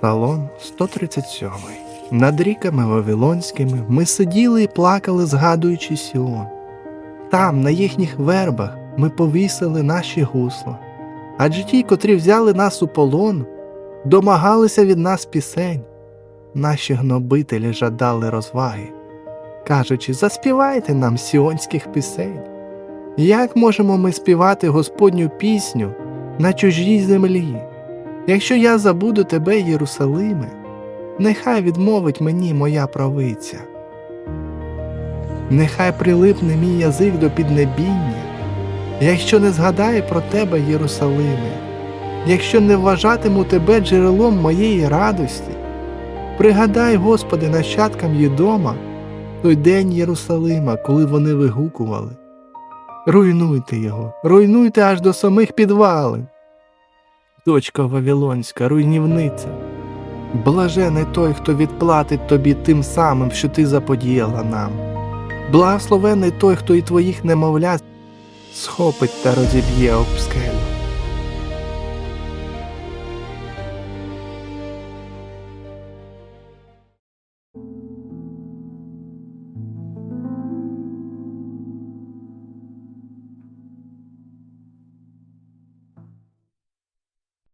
Псалом 137. Над ріками Вавилонськими ми сиділи і плакали, згадуючи Сіон. Там, на їхніх вербах, ми повісили наші гусла, адже ті, котрі взяли нас у полон, домагалися від нас пісень. Наші гнобителі жадали розваги, кажучи, заспівайте нам сіонських пісень. Як можемо ми співати Господню пісню на чужій землі? Якщо я забуду тебе, Єрусалиме, нехай відмовить мені моя правиця. Нехай прилипне мій язик до піднебіння, якщо не згадаю про тебе, Єрусалиме, якщо не вважатиму тебе джерелом моєї радості, пригадай, Господи, нащадкам Єдома той день Єрусалима, коли вони вигукували. Руйнуйте його, руйнуйте аж до самих підвалин. Дочка Вавилонська, руйнівниця. Блажений той, хто відплатить тобі тим самим, що ти заподіяла нам. Благословений той, хто і твоїх немовлят схопить та розіб'є об скелю.